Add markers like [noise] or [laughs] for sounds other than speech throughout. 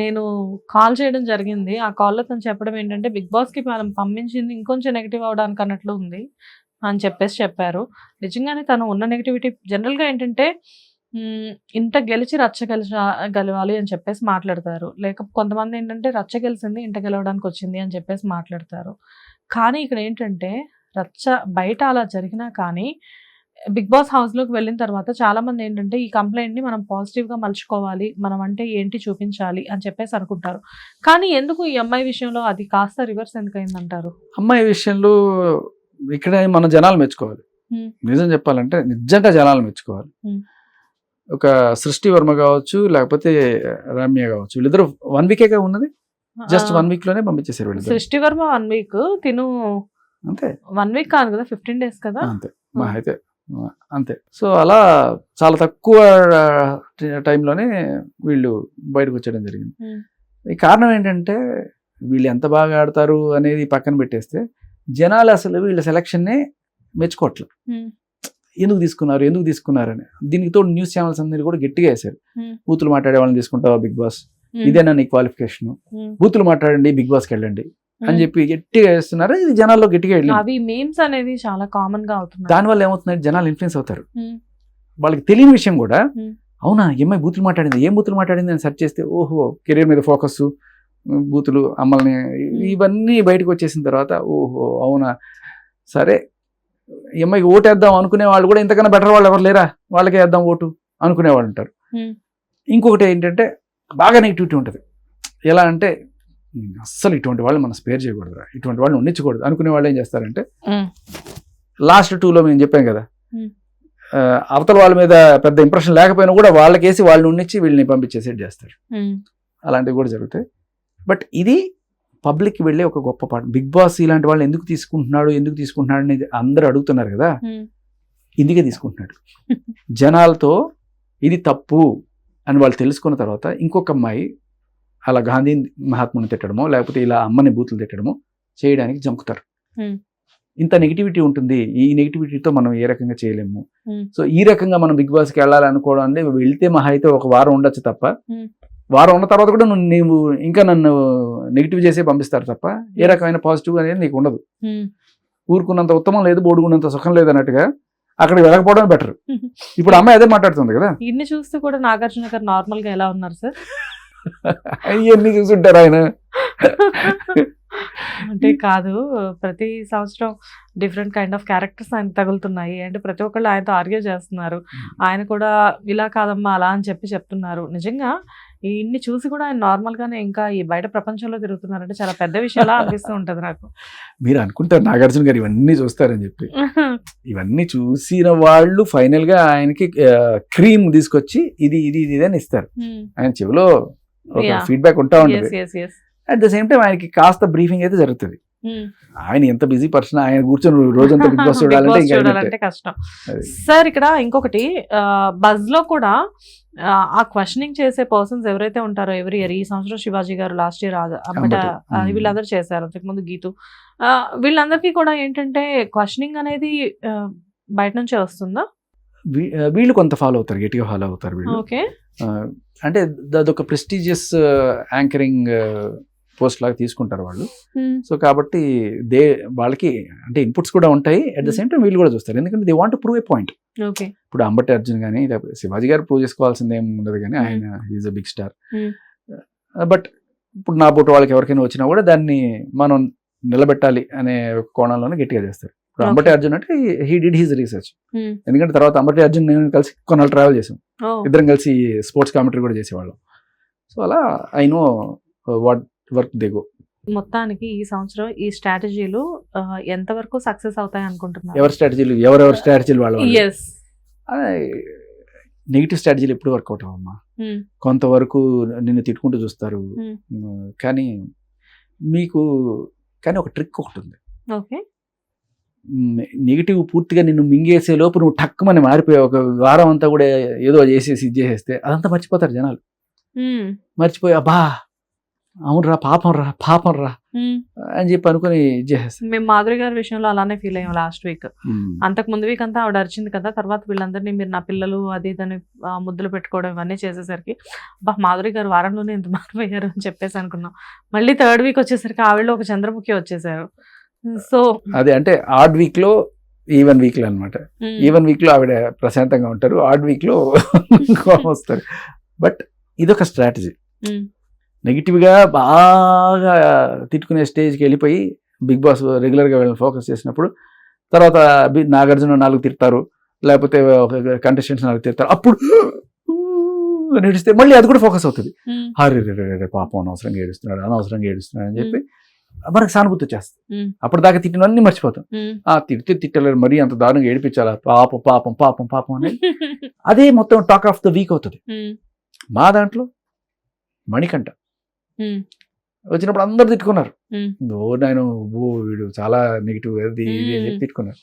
నేను కాల్ చేయడం జరిగింది. ఆ కాల్లో తను చెప్పడం ఏంటంటే బిగ్ బాస్కి మనం పంపించింది ఇంకొంచెం నెగిటివ్ అవడానికి అన్నట్లు ఉంది అని చెప్పేసి చెప్పారు. నిజంగానే తను ఉన్న నెగిటివిటీ జనరల్గా ఏంటంటే ఇంత గెలిచి రచ్చ గెలిచ గెలవాలి అని చెప్పేసి మాట్లాడతారు. లేక కొంతమంది ఏంటంటే రచ్చ గెలిచింది ఇంట గెలవడానికి వచ్చింది అని చెప్పేసి మాట్లాడతారు. కానీ ఇక్కడ ఏంటంటే రచ్చ బయట అలా జరిగినా కానీ బిగ్ బాస్ హౌస్లోకి వెళ్ళిన తర్వాత చాలా మంది ఏంటంటే ఈ కంప్లైంట్ని మనం పాజిటివ్గా మలుచుకోవాలి మనం అంటే ఏంటి చూపించాలి అని చెప్పేసి అనుకుంటారు. కానీ ఎందుకు ఈ అమ్మాయి విషయంలో అది కాస్త రివర్స్ ఎందుకు అయిందంటారు అమ్మాయి విషయంలో ఇక్కడ మన జనాలు మెచ్చుకోవాలి. నిజం చెప్పాలంటే నిజంగా జనాలు మెచ్చుకోవాలి. ఒక సృష్టి వర్మ కావచ్చు లేకపోతే రమ్య కావచ్చు వీళ్ళిద్దరు వన్ వీకేగా ఉన్నది? జస్ట్ వన్ వీక్లోనే వీళ్ళిద్దరు సృష్టి వర్మ వన్ వీక్ తిను అంతే. వన్ వీక్ కాదు కదా ఫిఫ్టీన్ డేస్ కదా? అంతే. మా అయితే అంతే సో అలా చాలా తక్కువ టైంలోనే వీళ్ళు బయటకు వచ్చేయడం జరిగింది. ఈ కారణం ఏంటంటే వీళ్ళు ఎంత బాగా ఆడతారు అనేది పక్కన పెట్టేస్తే జనాలు అసలు వీళ్ళ సెలక్షన్నే మెచ్చుకోవట్లేదు. ఎందుకు తీసుకున్నారు ఎందుకు తీసుకున్నారు అని దీనికి తోడు న్యూస్ ఛానల్స్ అందరినీ కూడా గట్టిగా వేశారు. బూతులు మాట్లాడే వాళ్ళని తీసుకుంటావా బిగ్ బాస్. ఇదేనా నీ క్వాలిఫికేషన్. బూతులు మాట్లాడండి బిగ్ బాస్కి వెళ్ళండి అని. చెప్పి గట్టిగా వేస్తున్నారు ఇది జనాల్లో గట్టిగా వెళ్ళింది అవి మీమ్స్ అనేది చాలా కామన్గా అవుతున్నాయి దానివల్ల ఏమవుతుందంటే జనాలు ఇన్ఫ్లుయెన్స్ అవుతారు. వాళ్ళకి తెలియని విషయం కూడా. అవునా అమ్మాయి బూతులు మాట్లాడింది ఏం బూతులు మాట్లాడింది అని సెర్చ్ చేస్తే ఓహో కెరీర్ మీద ఫోకస్ బూతులు అమ్మల్ని ఇవన్నీ బయటకు వచ్చేసిన తర్వాత ఓహో అవునా సరే అమ్మాయికి ఓటేద్దాం అనుకునే వాళ్ళు కూడా ఇంతకన్నా బెటర్ వాళ్ళు ఎవరు లేరా వాళ్ళకే వేద్దాం ఓటు అనుకునే వాళ్ళు ఉంటారు. ఇంకొకటి ఏంటంటే బాగా నెగిటివిటీ ఉంటుంది ఎలా అంటే "ఉమ్, అస్సలు ఇటువంటి వాళ్ళు మనం స్పేర్ చేయకూడదురా. ఇటువంటి వాళ్ళని ఉండించకూడదు అనుకునే వాళ్ళు ఏం చేస్తారంటే. లాస్ట్ టూలో మేము చెప్పాం కదా అవతల వాళ్ళ మీద పెద్ద ఇంప్రెషన్ లేకపోయినా కూడా వాళ్ళకేసి వాళ్ళని ఉండించి వీళ్ళని పంపించేసేట్ చేస్తారు. అలాంటివి కూడా జరుగుతాయి. బట్ ఇది పబ్లిక్కి వెళ్ళే ఒక గొప్ప పాట. బిగ్ బాస్ ఇలాంటి వాళ్ళని ఎందుకు తీసుకుంటున్నాడు ఎందుకు తీసుకుంటున్నాడు అనేది అందరూ అడుగుతున్నారు కదా. ఇందుకే తీసుకుంటున్నాడు. జనాలతో ఇది తప్పు అని వాళ్ళు తెలుసుకున్న తర్వాత ఇంకొక అమ్మాయి అలా గాంధీ మహాత్ముని తిట్టడమో లేకపోతే ఇలా అమ్మని బూతులు తిట్టడమో చేయడానికి జంకుతారు. ఇంత నెగిటివిటీ ఉంటుంది. ఈ నెగిటివిటీతో మనం ఏ రకంగా చేయలేము. సో ఈ రకంగా మనం బిగ్ బాస్కి వెళ్ళాలనుకోవడం అంటే వెళ్తే మహా అయితే ఒక వారం ఉండొచ్చు తప్ప. వారం ఉన్న తర్వాత కూడా నువ్వు నీవు ఇంకా నన్ను నెగిటివ్ చేసే పంపిస్తారు తప్ప ఏ రకమైన పాజిటివ్ అనేది నీకు ఉండదు. ఊరుకున్నంత ఉత్తమం లేదు బోడుకున్నంత సుఖం లేదు అన్నట్టుగా అక్కడికి వెళ్ళకపోవడం బెటర్. ఇప్పుడు అమ్మాయి అదే మాట్లాడుతుంది కదా. ఇన్ని చూస్తూ కూడా నాగార్జున గారు నార్మల్గా ఎలా ఉన్నారు సార్? ఇవన్నీ చూసుంటారు ఆయన. అంటే కాదు ప్రతి సంవత్సరం డిఫరెంట్ కైండ్ ఆఫ్ క్యారెక్టర్స్ ఆయన తగులుతున్నాయి. అంటే ప్రతి ఒక్కళ్ళు ఆయనతో ఆర్గ్యూ చేస్తున్నారు. ఆయన కూడా ఇలా కాదమ్మా అలా అని చెప్పి చెప్తున్నారు. నిజంగా ఇన్ని చూసి కూడా ఆయన నార్మల్ గానే ఇంకా ఈ బయట ప్రపంచంలో తిరుగుతున్నారంటే చాలా పెద్ద విషయంలా అనిపిస్తూ ఉంటది నాకు. మీరు అనుకుంటారు నాగార్జున గారు ఇవన్నీ చూస్తారని చెప్పి. [laughs] ఇవన్నీ చూసిన వాళ్ళు ఫైనల్గా ఆయనకి క్రీమ్ తీసుకొచ్చి ఇది ఇది ఇది అని ఇస్తారు. ఆయన చెవిలో. ఫీడ్బ్యాక్ ఉంటా ఉంటుంది. అట్ ద సేమ్ టైం ఆయనకి కాస్త బ్రీఫింగ్ అయితే జరుగుతుంది. ఆయన ఎంత బిజీ పర్సన్ ఆయన కూర్చొని రోజంతా [laughs] బిగ్ బాస్ చూడాలంటే కష్టం. సార్ ఇక్కడ ఇంకొకటి బజ్లో కూడా ఆ, క్వశ్చనింగ్ చేసే పర్సన్స్ ఎవరైతే ఉంటారో ఎవరి ఇయర్ ఈ సంవత్సరం శివాజీ గారు లాస్ట్ ఇయర్ అంబట. మ్మ్. వీళ్ళందరూ చేశారు. అంతకుముందు గీతు. వీళ్ళందరికీ కూడా ఏంటంటే క్వశ్చనింగ్ అనేది బయట నుంచే వస్తుందా? వీళ్ళు కొంత ఫాలో అవుతారు గట్టిగా ఫాలో అవుతారు వీళ్ళు. అంటే అదొక ప్రెస్టీజియస్ యాంకరింగ్ పోస్ట్ లాగా తీసుకుంటారు వాళ్ళు. సో కాబట్టి దే వాళ్ళకి అంటే ఇన్పుట్స్ కూడా ఉంటాయి. అట్ ద సేమ్ టైం వీళ్ళు కూడా చూస్తారు. ఎందుకంటే they want prove a point ఇప్పుడు అంబటి అర్జున్ కానీ లేకపోతే శివాజీ గారు ప్రూవ్ చేసుకోవాల్సింది ఏం ఉండదు కానీ ఆయన is a big star Hmm. But ఇప్పుడు నా పుట్టు వాళ్ళకి ఎవరికైనా వచ్చినా కూడా దాన్ని మనం నిలబెట్టాలి అనే కోణంలోనే గట్టిగా చేస్తారు. ఇప్పుడు. అంబటి అర్జున్ అంటే హీ డిడ్ హీజ్ రీసెర్చ్ ఎందుకంటే తర్వాత అంబటి అర్జున్ నేను కలిసి కొన్నాళ్ళు ట్రావెల్ చేసాం ఇద్దరం కలిసి స్పోర్ట్స్ కామెంటరీ కూడా చేసేవాళ్ళం. సో అలా I know what work they go మొత్తానికి ఈ సంవత్సరం ఈ స్ట్రాటజీలు ఎంతవరకు సక్సెస్ అవుతాయి అనుకుంటున్నారు? ఎవరి స్ట్రాటజీలు ఎవరెవరి స్ట్రాటజీలు వాళ్ళ నెగిటివ్ స్ట్రాటజీలు ఎప్పుడు వర్కౌట్ అవ్వమ్మా. కొంతవరకు నిన్ను తిట్టుకుంటూ చూస్తారు. Hmm. ఉమ్, కానీ మీకు కానీ ఒక ట్రిక్ ఒకటి ఉంది. ఓకే నెగిటివ్ పూర్తిగా నిన్ను మింగేసే లోపు నువ్వు టక్కుమని మారిపోయావు. ఒక వారం అంతా కూడా ఏదో చేసేసి ఇది చేసేస్తే అదంతా మర్చిపోతారు జనాలు. మర్చిపోయి అబ్బా అవునరా పాపం రా పాపం రా అని చెప్పి అనుకుని చేసేస్తాను మేము మాధురి గారి విషయంలో అలానే ఫీల్ అయ్యాం లాస్ట్ వీక్ అంతకు ముందు వీక్ అంతా ఆవిడ అరిచింది కదా తర్వాత వీళ్ళందరినీ మీరు నా పిల్లలు అది ఇదని ముద్దులు పెట్టుకోవడం ఇవన్నీ చేసేసరికి బా మాధురి గారు వారంలోనే ఎంత మారిపోయారు అని చెప్పేసి అనుకున్నాం. మళ్ళీ థర్డ్ వీక్ వచ్చేసరికి ఆవిడలో ఒక చంద్రముఖి వచ్చేసారు. సో అదే అంటే ఆడ్ వీక్లో ఈవెన్ వీక్లో అనమాట ఈవెన్ వీక్లో ఆవిడ ప్రశాంతంగా ఉంటారు ఆడ్ వీక్లో [laughs] వస్తారు. బట్ ఇదొక స్ట్రాటజీ. నెగిటివ్గా బాగా తిట్టుకునే స్టేజ్కి వెళ్ళిపోయి బిగ్ బాస్ రెగ్యులర్గా వీళ్ళని ఫోకస్ చేసినప్పుడు తర్వాత నాగార్జున నాలుగు తిడతారు లేకపోతే కంటెస్టెంట్స్ నాలుగు తిడతారు అప్పుడు నడిస్తే మళ్ళీ అది కూడా ఫోకస్ అవుతుంది. హరి రే రే పాపం అనవసరంగా ఏడుస్తున్నాడు అనవసరంగా ఏడుస్తున్నాడు అని చెప్పి మనకు సానుభూతి వచ్చేస్తుంది. అప్పటిదాకా తిట్టినవన్నీ మర్చిపోతాం. ఆ తిడితే తిట్టలేరు మరీ అంత దారుణంగా ఏడిపించాలా? పాపం పాపం పాపం పాపం అని. [laughs] అదే మొత్తం టాక్ ఆఫ్ ద వీక్ అవుతుంది. మా దాంట్లో మణికంఠ వచ్చినప్పుడు అందరు తిట్టుకున్నారు. ఓ నేను ఓ వీడు చాలా నెగిటివ్ అది ఇది అని చెప్పి తిట్టుకున్నారు.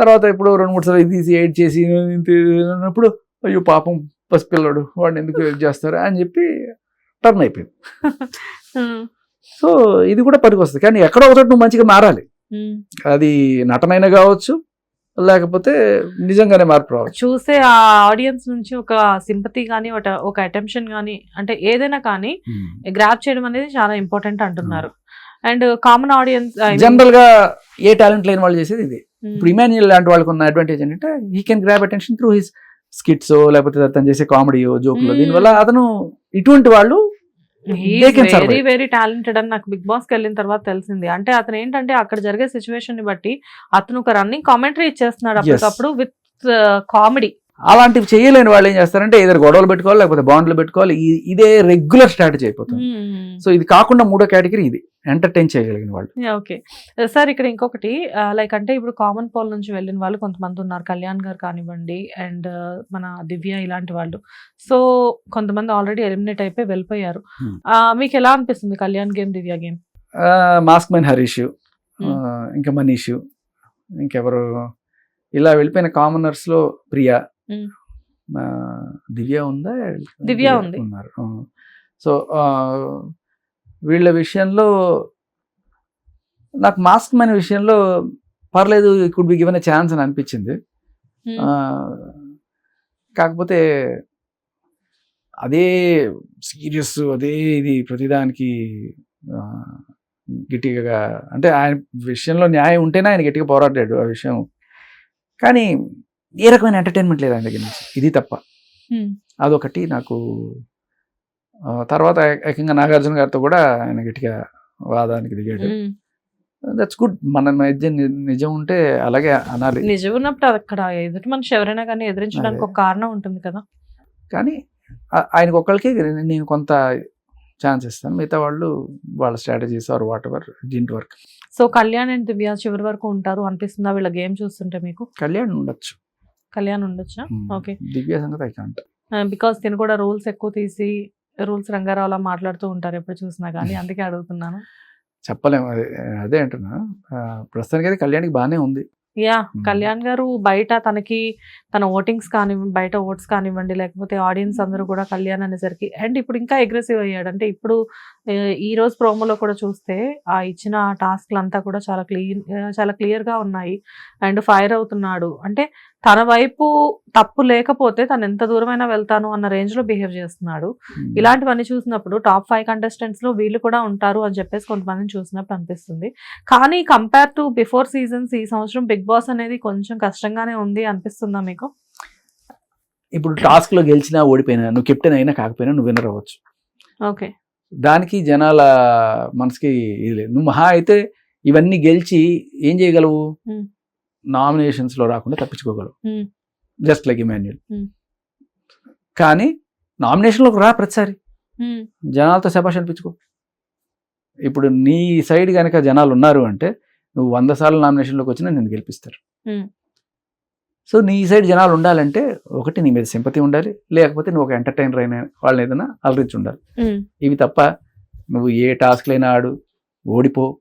తర్వాత ఇప్పుడు రెండు మూడు సార్లు తీసి ఎయిడ్ చేసి అన్నప్పుడు అయ్యో పాపం పసిపిల్లడు వాడిని ఎందుకు చేస్తారు అని చెప్పి టర్న్ అయిపోయింది. [laughs] సో ఇది కూడా పనికి వస్తుంది కానీ ఎక్కడో ఒకటి నువ్వు మంచిగా మారాలి. అది నటనైనా కావచ్చు లేకపోతే నిజంగానే మార్పు రావచ్చు. చూసే ఆ ఆడియన్స్ నుంచి ఒక సింపతి కానీ ఒక అటెన్షన్ కానీ అంటే ఏదైనా కానీ గ్రాప్ చేయడం అనేది చాలా ఇంపార్టెంట్ అంటున్నారు. అండ్ కామన్ ఆడియన్స్ జనరల్గా ఏ టాలెంట్ లేని వాళ్ళు చేసేది ఇది. ఇప్పుడు ఇమాన్యుయల్ లాంటి వాళ్ళకి ఉన్న అడ్వాంటేజ్ ఏంటంటే he can grab attention through his skits లేకపోతే తను చేసే కామెడీయో జోకులు. దీనివల్ల అతను ఇటువంటి వాళ్ళు వెరీ. వెరీ టాలెంటెడ్ అని నాకు బిగ్ బాస్కి వెళ్ళిన తర్వాత తెలిసింది అంటే అతను ఏంటంటే అక్కడ జరిగే సిచ్యువేషన్ని బట్టి అతను ఒక రన్నింగ్ కామెంటరీ ఇచ్చేస్తున్నాడు. అప్పటికప్పుడు విత్ కామెడీ అలాంటివి చేయలేని వాళ్ళు ఏం చేస్తారంటే ఏదో గొడవలు పెట్టుకోవాలి లేకపోతే బాండ్లు పెట్టుకోవాలి. ఇదే రెగ్యులర్ స్ట్రాటజీ అయిపోతుంది. సో ఇది కాకుండా మూడో కేటగిరీ ఇది ఎంటర్టైన్ చేయగలిగిన వాళ్ళు. ఓకే సార్ ఇక్కడ ఇంకొకటి లైక్ అంటే ఇప్పుడు కామన్ పోల్ నుంచి వెళ్ళిన వాళ్ళు కొంతమంది ఉన్నారు. కళ్యాణ్ గారు కానివ్వండి అండ్ మన దివ్య ఇలాంటి వాళ్ళు. సో కొంతమంది ఆల్రెడీ ఎలిమినేట్ అయిపోయి వెళ్ళిపోయారు. Hmm. మీకు ఎలా అనిపిస్తుంది Kalyan game Divya game mask man Harish Hmm. ఇంకా మనీష్ ఇంకెవరు? ఇలా వెళ్ళిపోయిన కామనర్స్లో ప్రియా. Hmm. దివ్య ఉందా? దివ్య ఉంది. సో వీళ్ళ విషయంలో నాకు మాస్క్ మ్యాన్ విషయంలో పర్లేదు కుడ్ బి గివెన్ ఛాన్స్ అని అనిపించింది. కాకపోతే అదే సీరియస్ అదే ఇది ప్రతిదానికి గట్టిగా అంటే ఆయన విషయంలో న్యాయం ఉంటేనే ఆయన గట్టిగా పోరాడాడు ఆ విషయం. కానీ ఏ రకమైన ఎంటర్టైన్మెంట్ లేదు ఆయన దగ్గర నుంచి ఇది తప్ప. అదొకటి. నాకు తర్వాత ఏకంగా నాగార్జున గారితో కూడా ఆయన గట్టిగా వాదానికి దిగాడు. దట్స్ గుడ్ మన మధ్య నిజం ఉంటే అలాగే అనాలి. నిజం ఉన్నప్పుడు అక్కడ ఎదుటి మనిషి ఎవరైనా కానీ ఎదిరించడానికి. ఒక కారణం ఉంటుంది కదా. కానీ ఆయనకు ఒక్కరికి నేను కొంత ఛాన్స్ ఇస్తాను. మిగతా వాళ్ళు వాళ్ళ strategies are whatever didn't work so Kalyan and Divya చివరి వరకు ఉంటారు అనిపిస్తుందా? వీళ్ళ గేమ్ చూస్తుంటే మీకు? కళ్యాణ్ ఉండొచ్చు. కళ్యాణ్ ఉండొచ్చా? ఓకే. దివ్య సంగతి ఐ కాంట్. బికాస్ తిను కూడా రూల్స్ ఎక్కువ తీసి రూల్స్ రంగారావులా మాట్లాడుతూ ఉంటారు ఎప్పుడు చూసినా కానీ అందుకే అడుగుతున్నాను. చెప్పలేము అదే అదే అంటున్నా. ప్రస్తుతానికి అయితే కళ్యాణ్కి బాగానే ఉంది. యా. కళ్యాణ్ గారు బయట తనకి తన ఓటింగ్స్ కానివ్వండి బయట ఓట్స్ కానివ్వండి లేకపోతే ఆడియన్స్ అందరూ కూడా కళ్యాణ్ అనేసరికి అండ్ ఇప్పుడు ఇంకా అగ్రెసివ్ అయ్యాడు. అంటే ఇప్పుడు ఈ రోజు ప్రోమోలో కూడా చూస్తే ఆ ఇచ్చిన టాస్క్లు అంతా కూడా చాలా క్లీన్ చాలా క్లియర్గా ఉన్నాయి. అండ్ ఫైర్ అవుతున్నాడు. అంటే తన వైపు తప్పు లేకపోతే తను ఎంత దూరమైనా వెళ్తాను అన్న రేంజ్లో బిహేవ్ చేస్తున్నాడు. ఇలాంటివన్నీ చూసినప్పుడు టాప్ ఫైవ్ కంటెస్టెంట్స్లో వీళ్ళు కూడా ఉంటారు అని చెప్పేసి కొంతమందిని చూసినప్పుడు అనిపిస్తుంది. కానీ కంపేర్ టు బిఫోర్ సీజన్స్ ఈ సంవత్సరం బిగ్ బాస్ అనేది కొంచెం కష్టంగానే ఉంది అనిపిస్తుందా మీకు? ఇప్పుడు టాస్క్లో గెలిచినా ఓడిపోయినా నువ్వు కెప్టెన్ అయినా కాకపోయినా నువ్వు విన్నర్ అవ్వచ్చు. ఓకే. దానికి జనాల మనసుకి ఇది లేదు నువ్వు మహా అయితే ఇవన్నీ గెలిచి ఏం చేయగలవు Hmm. నామినేషన్స్లో రాకుండా తప్పించుకోగలవు. Just like Emmanuel. కానీ నామినేషన్లోకి రా ప్రతిసారి జనాలతో శబాష్ అనిపించుకో ఇప్పుడు నీ సైడ్ కనుక జనాలు ఉన్నారు అంటే నువ్వు వంద సార్లు నామినేషన్లోకి వచ్చినా నేను గెలిపిస్తారు. సో నీ సైడ్ జనాలు ఉండాలంటే ఒకటి నీ మీద సింపతి ఉండాలి లేకపోతే నువ్వు ఒక ఎంటర్టైనర్ అయిన వాళ్ళని ఏదైనా అలరించి ఉండాలి. ఇవి తప్ప నువ్వు ఏ టాస్క్లైనా ఆడు ఓడిపో.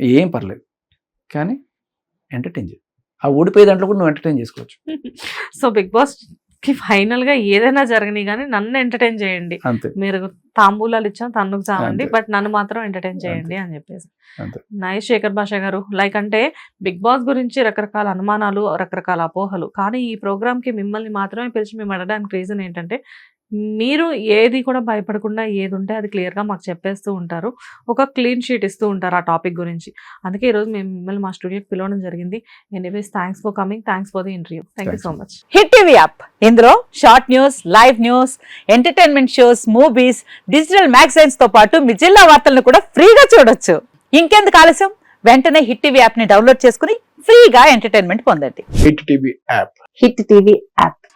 ఏం పర్లేదు. కానీ ఎంటర్టైన్ చేయి. ఆ ఓడిపోయే దాంట్లో కూడా నువ్వు ఎంటర్టైన్ చేసుకోవచ్చు. [laughs] సో బిగ్ బాస్ ఫైనల్గా ఏదైనా జరగని కానీ నన్ను ఎంటర్టైన్ చేయండి. మీరు తాంబూలాలు ఇచ్చాం తన్నుకు చావండి. బట్ నన్ను మాత్రం ఎంటర్టైన్ చేయండి అని చెప్పేసి. నైస్ శేఖర్ భాష గారు. లైక్ అంటే బిగ్ బాస్ గురించి రకరకాల అనుమానాలు రకరకాల అపోహలు. కానీ ఈ ప్రోగ్రామ్కి మిమ్మల్ని మాత్రమే పిలిచి మేము అడగడానికి రీజన్ ఏంటంటే మీరు ఏది కూడా భయపడకుండా ఏది ఉంటే అది క్లియర్గా మాకు చెప్పేస్తూ ఉంటారు. ఒక క్లీన్ షీట్ ఇస్తూ ఉంటారు ఆ టాపిక్ గురించి. అందుకే ఈరోజు మేము మిమ్మల్ని మా స్టూడియోకి పిలవడం జరిగింది. Anyways thanks for coming thanks for the interview. Thank you. So much hit TV app. ఇందులో short news live news entertainment shows movies digital మ్యాగజైన్స్తో పాటు మీ జిల్లా వార్తలను కూడా ఫ్రీగా చూడొచ్చు. ఇంకెందుకు ఆలస్యం? వెంటనే హిట్ టీవీ యాప్ని డౌన్లోడ్ చేసుకుని ఫ్రీగా ఎంటర్టైన్మెంట్ పొందండి. Hit TV app. Hit TV app.